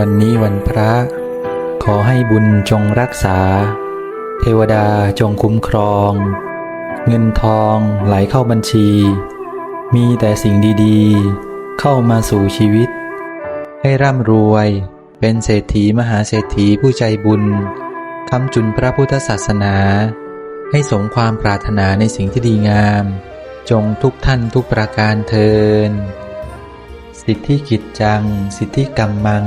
วันนี้วันพระ ขอให้บุญจงรักษา เทวดาจงคุ้มครอง เงินทองไหลเข้าบัญชี มีแต่สิ่งดีๆ เข้ามาสู่ชีวิต ให้ร่ำรวย เป็นเศรษฐีมหาเศรษฐีผู้ใจบุญคำจุนพระพุทธศาสนา ให้สมความปรารถนาในสิ่งที่ดีงาม จงทุกท่านทุกประการเทินสิทธิกิจจัง สิทธิกรรมมัง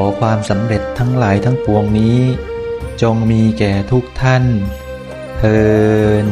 อความสำเร็จทั้งหลายทั้งปวงนี้ จงมีแก่ทุกท่านเทิน